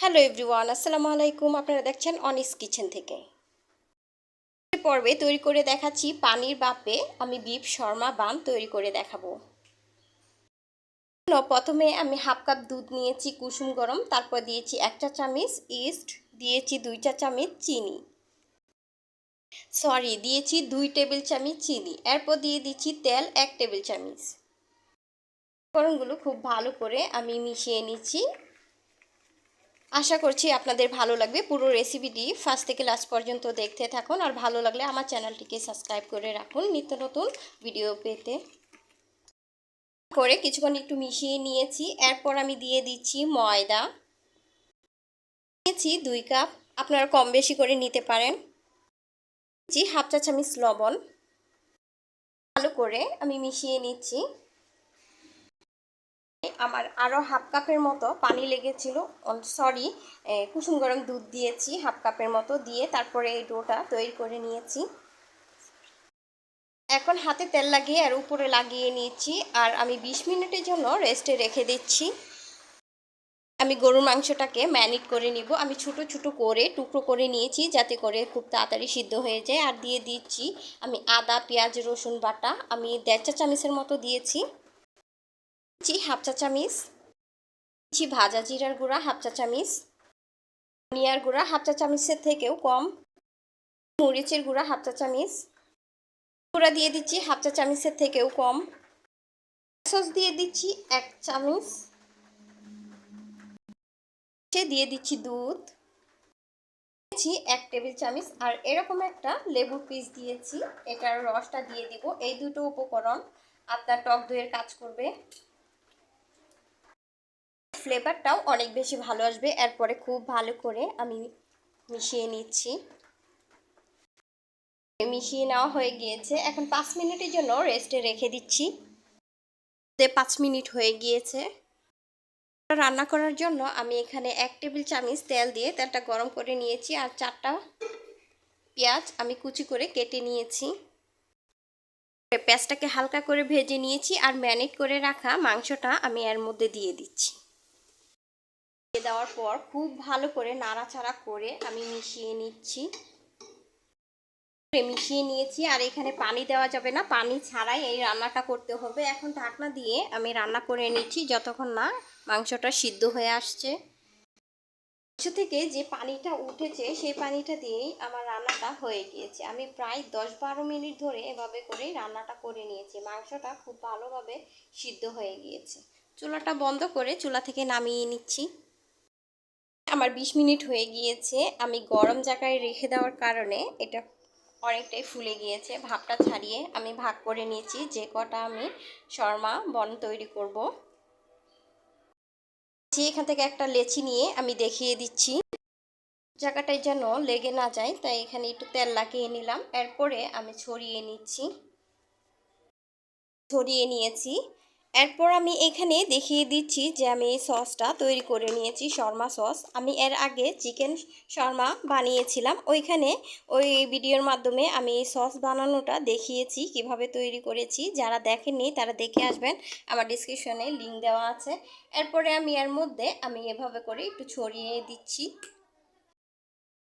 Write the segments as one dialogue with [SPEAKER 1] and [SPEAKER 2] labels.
[SPEAKER 1] Hello everyone, আসসালামু আলাইকুম। আপনারা দেখছেন অনিস কিচেন থেকে। পর্বে তৈরি করে দেখাচ্ছি পানির বাপে আমি বিপ শর্মা, বান তৈরি করে দেখাবো। প্রথমে আমি হাফ কাপ দুধ নিয়েছি কুসুম গরম, তারপর দিয়েছি এক চা চামচ ইস্ট, দিয়েছি দুই চা চামচ চিনি। সরি, দিয়েছি দুই টেবিল চামচ চিনি, এরপর দিয়ে দিচ্ছি তেল এক টেবিল চামচ। উপকরণগুলো খুব ভালো করে আমি মিশিয়ে নিচ্ছি। আশা করছি আপনাদের ভালো লাগবে। পুরো রেসিপিটি ফার্স্ট থেকে লাস্ট পর্যন্ত দেখতে থাকুন আর ভালো লাগলে আমার চ্যানেলটিকে সাবস্ক্রাইব করে রাখুন নিত্য নতুন ভিডিও পেতে। করে কিছুক্ষণ একটু মিশিয়ে নিয়েছি। এরপর আমি দিয়ে দিচ্ছি ময়দা। নিয়েছি দুই কাপ আপনারা কম বেশি করে নিতে পারেন। হাফ চা চামিচ লবণ। ভালো করে আমি মিশিয়ে নিচ্ছি। আমার আরও হাফ কাপের মতো পানি লেগেছিল। সরি কুসুম গরম দুধ দিয়েছি হাফ কাপের মতো দিয়ে তারপরে এই ডোটা তৈরি করে নিয়েছি। এখন হাতে তেল লাগিয়ে আর উপরে লাগিয়ে নিয়েছি আর আমি ২০ মিনিটের জন্য রেস্টে রেখে দিচ্ছি। আমি গরুর মাংসটাকে ম্যারিনেট করে নিব। আমি ছোট ছোট করে টুকরো করে নিয়েছি যাতে করে খুব তাড়াতাড়ি সিদ্ধ হয়ে যায়। আর দিয়ে দিচ্ছি আমি আদা, পেঁয়াজ, রসুন বাটা। আমি দেড় চা চামচের মতো দিয়েছি। দিচ্ছি হাফ চা চামিচ। দিচ্ছি ভাজা জিরার গুঁড়া, হাফ চা চামিচ। ধনিয়ার গুঁড়া, হাফ চা চামিচের থেকেও কম। মরিচের গুঁড়া, হাফ চা চামিচ। গুঁড়া দিয়ে দিচ্ছি, হাফ চা চামিচের থেকেও কম। সস দিয়ে দিচ্ছি এক চামচ। দিয়ে দিচ্ছি দুধ। দিয়েছি এক টেবিল চামচ। আর এরকম একটা লেবুর পিস দিয়েছি। এটার রসটা দিয়ে দিব। এই দুটো উপকরণ আপনার টক দইয়ের কাজ করবে। ফ্লেভারটাও অনেক বেশি ভালো আসবে। এরপরে খুব ভালো করে আমি মিশিয়ে নিচ্ছি। মিশিয়ে নেওয়া হয়ে গিয়েছে। এখন পাঁচ মিনিটের জন্য রেস্টে রেখে দিচ্ছি। পাঁচ মিনিট হয়ে গিয়েছে। রান্না করার জন্য আমি এখানে এক টেবিল চামচ তেল দিয়ে তেলটা গরম করে নিয়েছি আর চারটা পেঁয়াজ আমি কুচি করে কেটে নিয়েছি। পেঁয়াজটাকে হালকা করে ভেজে নিয়েছি আর ম্যারিনেট করে রাখা মাংসটা আমি এর মধ্যে দিয়ে দিচ্ছি। দিয়ে দেওয়ার পর খুব ভালো করে নাড়াচাড়া করে আমি মিশিয়ে নিচ্ছি। মিশিয়ে নিয়েছি আর এখানে পানি দেওয়া যাবে না। পানি ছাড়াই এই রান্নাটা করতে হবে। এখন ঢাকনা দিয়ে আমি রান্না করে নিচ্ছি যতক্ষণ না মাংসটা সিদ্ধ হয়ে আসছে। মাংস থেকে যে পানিটা উঠেছে সেই পানিটা দিয়েই আমার রান্নাটা হয়ে গিয়েছে। আমি প্রায় দশ বারো মিনিট ধরে এভাবে করেই রান্নাটা করে নিয়েছি। মাংসটা খুব ভালোভাবে সিদ্ধ হয়ে গিয়েছে। চুলাটা বন্ধ করে চুলা থেকে নামিয়ে নিচ্ছি। আমার বিশ মিনিট হয়ে গিয়েছে, আমি গরম জায়গায় রেখে দেওয়ার কারণে এটা অনেকটাই ফুলে গিয়েছে ভাপটা ছাড়িয়ে আমি ভাগ করে নিয়েছি, যে কটা আমি শর্মা বন তৈরি করব। এখান থেকে একটা লেচি নিয়ে আমি দেখিয়ে দিচ্ছি। জায়গাটায় যেন লেগে না যায়, তাই এখানে একটু তেল লাগিয়ে নিলাম, এরপরে আমি ছড়িয়ে নিচ্ছি। ছড়িয়ে নিয়েছি। এরপর আমি এখানে দেখিয়ে দিচ্ছি যে আমি এই সসটা তৈরি করে নিয়েছি, শর্মা সস। আমি এর আগে চিকেন শর্মা বানিয়েছিলাম। ওইখানে ওই ভিডিওর মাধ্যমে আমি এই সস বানানোটা দেখিয়েছি, কীভাবে তৈরি করেছি। যারা দেখেননি তারা দেখে আসবেন। আমার ডিসক্রিপশনে লিঙ্ক দেওয়া আছে। এরপরে আমি এর মধ্যে আমি এভাবে করে একটু ছড়িয়ে দিচ্ছি।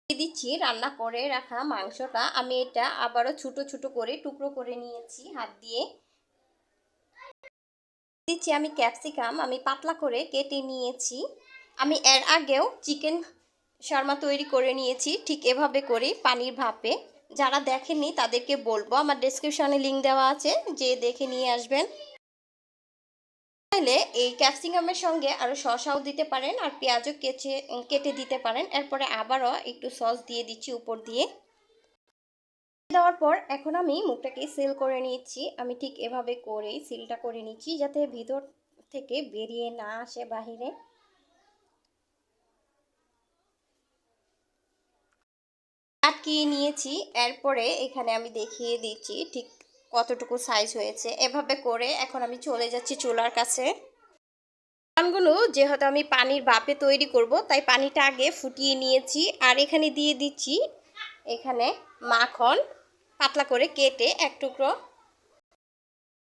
[SPEAKER 1] দিচ্ছি, রান্না করে রাখা মাংসটা। আমি এটা আবারও ছোটো ছোটো করে টুকরো করে নিয়েছি হাত দিয়ে। দিচ্ছি আমি ক্যাপসিকাম, আমি পাতলা করে কেটে নিয়েছি। আমি এর আগেও চিকেন শর্মা তৈরি করে নিয়েছি, ঠিক এভাবে করে পানির ভাপে। যারা দেখেননি তাদেরকে বলব, আমার ডেসক্রিপশনে লিঙ্ক দেওয়া আছে যে দেখে নিয়ে আসবেন। তাহলে এই ক্যাপসিকামের সঙ্গে আরও শসাও দিতে পারেন, আর পেঁয়াজও কেচে কেটে দিতে পারেন। এরপরে আবারও একটু সস দিয়ে দিচ্ছি উপর দিয়ে। দেওয়ার পর এখন আমি মুখটাকে সিল করে নিচ্ছি। আমি ঠিক এভাবে করেই সিলটা করে নিচ্ছি যাতে ভিতর থেকে বেরিয়ে না আসে বাহিরে। আটকিয়ে নিয়েছি। এরপরে এখানে আমি দেখিয়ে দিচ্ছি ঠিক কতটুকু সাইজ হয়েছে। এভাবে করে এখন আমি চলে যাচ্ছি চুলার কাছে। পানগুলো যেহেতু আমি পানির বাপে তৈরি করব, তাই পানিটা আগে ফুটিয়ে নিয়েছি। আর এখানে দিয়ে দিচ্ছি এখানে মাখন। পাতলা করে কেটে এক টুকরো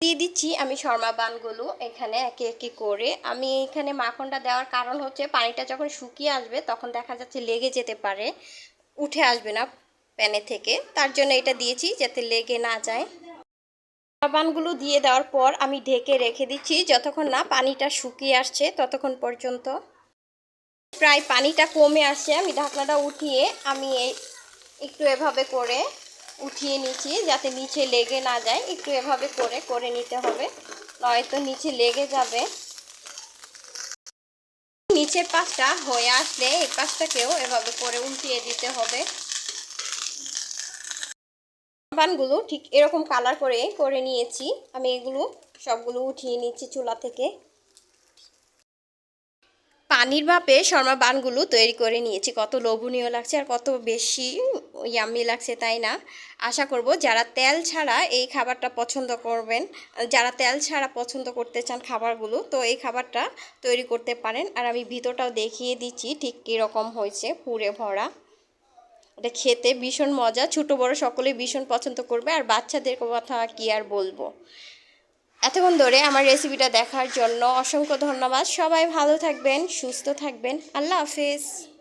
[SPEAKER 1] দিয়ে দিচ্ছি আমি শর্মা বানগুলো এখানে একে একে করে। আমি এখানে মাখনটা দেওয়ার কারণ হচ্ছে পানিটা যখন শুকিয়ে আসবে তখন দেখা যাচ্ছে লেগে যেতে পারে, উঠে আসবে না প্যানে থেকে। তার জন্য এটা দিয়েছি যাতে লেগে না যায়। বানগুলো দিয়ে দেওয়ার পর আমি ঢেকে রেখে দিচ্ছি। যতক্ষণ না পানিটা শুকিয়ে আসছে ততক্ষণ পর্যন্ত। প্রায় পানিটা কমে আসছে। আমি ঢাকনাটা উঠিয়ে আমি একটু এভাবে করে উঠিয়ে নিচ্ছি যাতে নিচে লেগে না যায়। একটু এভাবে করে করে নিতে হবে। নয়তো নিচে লেগে যাবে। নিচের পাশটা হয়ে আসলে এই পাশটাকেও এভাবে করে উল্টিয়ে দিতে হবে। বানগুলো ঠিক এরকম কালার করে করে নিয়েছি। আমি এগুলো সবগুলো উঠিয়ে নিচ্ছি চুলা থেকে। পানির ভাপে শর্মা বানগুলো তৈরি করে নিয়েছি। কত লোভনীয় লাগছে আর কত বেশি ইয়াম্মি লাগছে, তাই না? আশা করব যারা তেল ছাড়া এই খাবারটা পছন্দ করবেন, যারা তেল ছাড়া পছন্দ করতে চান খাবারগুলো, তো এই খাবারটা তৈরি করতে পারেন। আর আমি ভিতরটাও দেখিয়ে দিচ্ছি ঠিক কীরকম হয়েছে পুরে ভরা। এটা খেতে ভীষণ মজা, ছোট বড় সকলেই ভীষণ পছন্দ করবে। আর বাচ্চাদের কথা কি আর বলব? এতক্ষণ ধরে আমার রেসিপিটা দেখার জন্য অসংখ্য ধন্যবাদ। সবাই ভালো থাকবেন, সুস্থ থাকবেন। আল্লাহ হাফেজ।